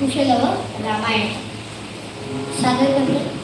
વિશે લડો રામાયણ સાગર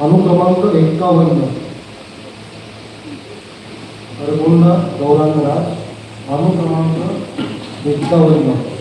अनुक्रमांक एक्कावन्न अरगुंडा गौरांगराज अनुक्रमांक एक्कावन्न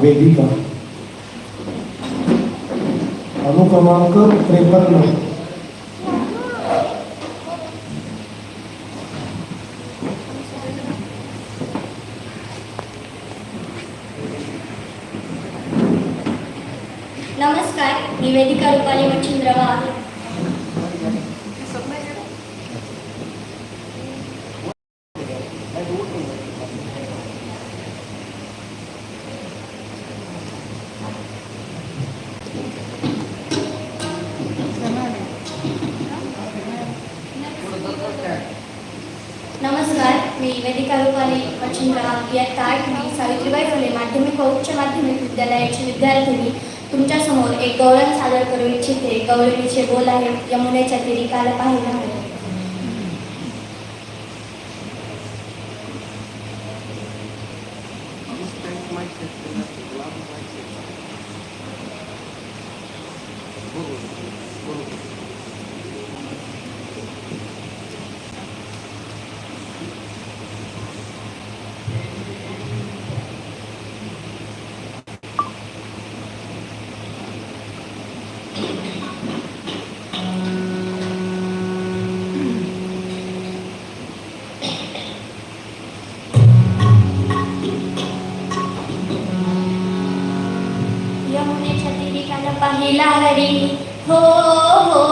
वेदिका. अनुक्रमांक त्रेपन्न. त्रिवेदी तालुकाने मच्छिंद्रा इयत्ता आठवी सावित्रीबाई फुले माध्यमिक व उच्च माध्यमिक विद्यालयाची विद्यार्थिनी तुमच्यासमोर एक गौरव सादर करू इच्छिते. गौरवीचे बोल आहेत. यमुनेच्या तिरी काल पाहिला लहरी हो हो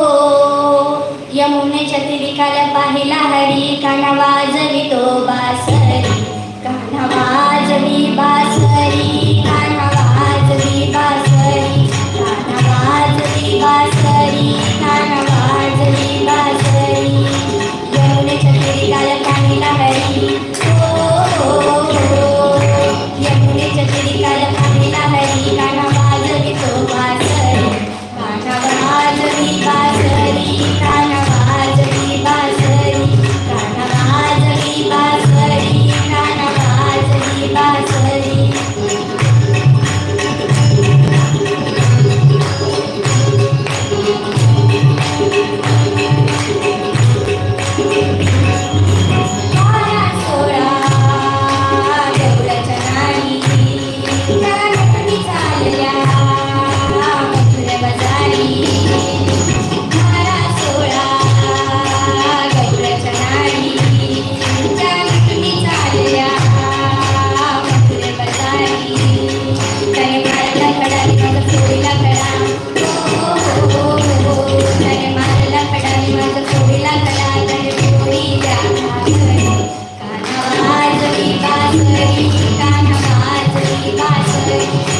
हो. यमुनेच्या तिरिकाला पाहिला हरी. काना वाजवी तो बासरी. काना वाजवी बासरी. वासरी कान वासरी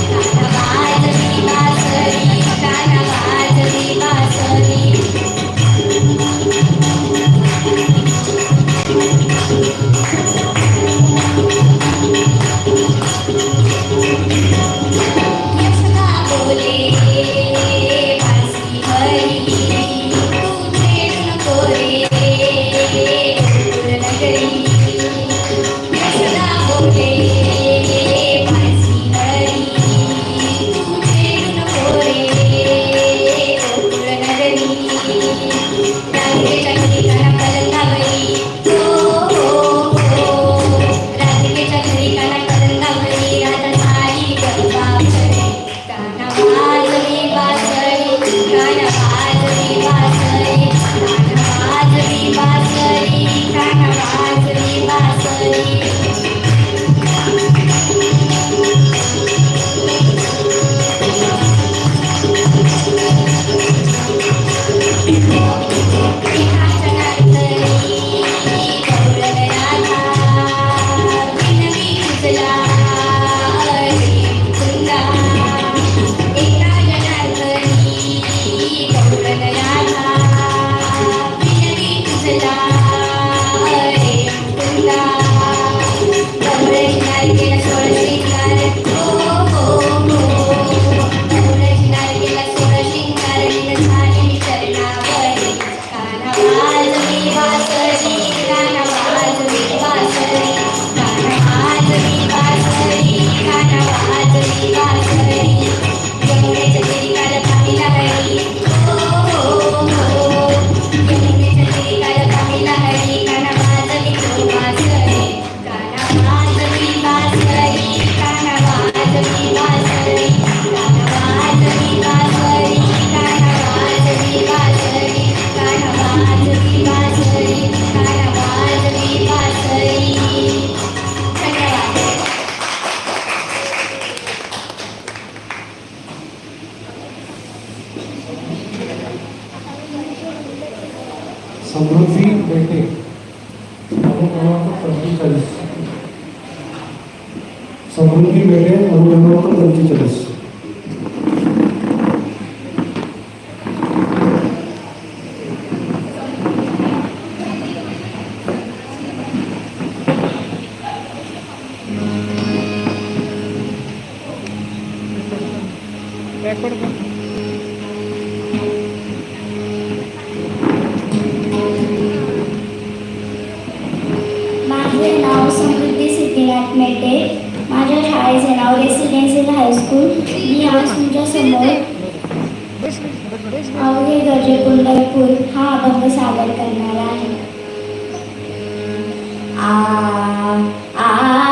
तुलसी बेटे समृद्धी बेटे नऊ नंबर पंचेचाळीस. नाव रेसिडेन्सियल हायस्कूल मी आज तुमच्यासमोर अवघे गरजे पंढरपूर हा अभंग सादर करणार आहे. आ आ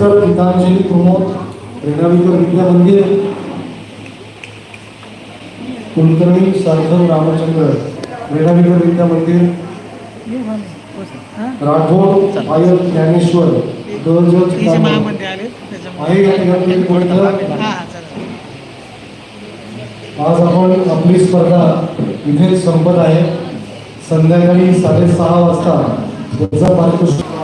Doctor Geetanjali Pramod Renavikar Vidya Mandir Kulkarni Sarthak Ramchandra रेणाविकर Vidya मंदिर राठोड आयर ज्ञानेश्वर आहे या ठिकाणी आज आपण आपली स्पर्धा इथे संपत आहे. संध्याकाळी साडेसहा वाजता याचा पारितोषिक